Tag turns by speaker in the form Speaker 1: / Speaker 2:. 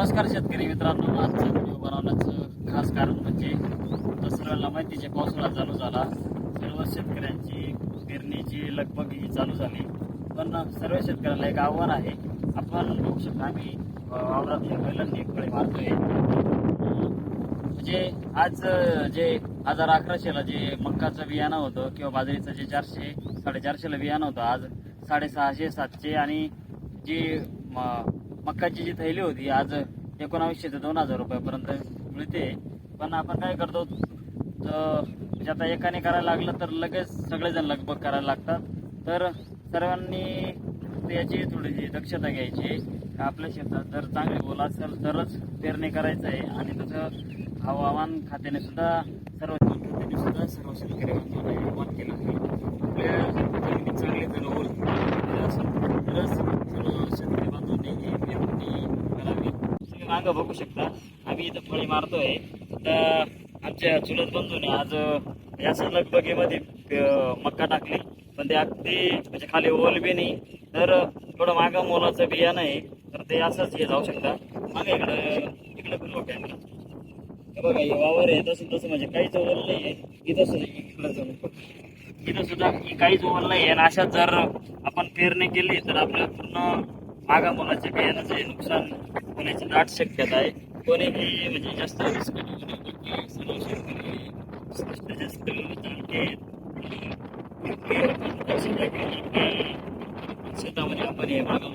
Speaker 1: नमस्कार शेतकरी मित्रांनो. आजचा व्हिडिओ बनवण्याचं खास कारण म्हणजे दसऱ्याला माहितीचे पावसाळा चालू झाला सर्व शेतकऱ्यांची पेरणीची लगबग ही चालू झाली. पण सर्व शेतकऱ्याला एक आव्हान आहे. आपण बघू शकता आम्ही अं, वावरात हे बैलांनी फळे मारतोय. म्हणजे आज जे हजार अकराशेला जे मक्काचं बियाणं होतं किंवा बाजरीचं जे चारशे साडेचारशेला बियाणं होतं आज साडेसहाशे सातशे आणि जे मक्काची जी थैली होती आज एकोणावीसशे ते दोन हजार रुपयापर्यंत मिळते. पण आपण काय करतो तर म्हणजे आता एकाने करायला लागलं तर लगेच सगळेजण लगबग करायला लागतात. तर सर्वांनी याची थोडीशी दक्षता घ्यायची आपल्या शेतात जर चांगली बोल असेल तरच पेरणी करायचं आहे. आणि तसं हवामान खात्याने सुद्धा सर्व सुद्धा सर्व शेतकरी केलं आहे आपल्या जमिनीत चांगली जर ओल असेल तरच सर्व शेतकरी बांधवांनी ही पेरणी करावी तुम्ही मागं बघू शकता. आम्ही इथं फळी मारतोय. तर आमच्या चुलत बंधूने आज या सलग बगेमध्ये मक्का टाकली. पण ते अगदी म्हणजे खाली ओल बी नाही. तर थोडं मागं मोलाचं बियाणं आहे. तर ते असंच हे जाऊ शकता. मागे इकडं इकडं पण मोठ्या बघा हे वावर आहे. तसं तसं म्हणजे काहीच ओल नाही आहे. इथं सुद्धा इकडं जाऊन इथं सुद्धा काहीच ओल नाही आहे. आणि अशा जर आपण पेरणी केली तर आपलं पूर्ण मागा मुलाच्या बियाण्याचे नुकसान होण्याची दाट शक्यता आहे. कोणीही म्हणजे जास्त रिस्क सर्व शेतकरी जास्त शेतामध्ये आपण हे मागा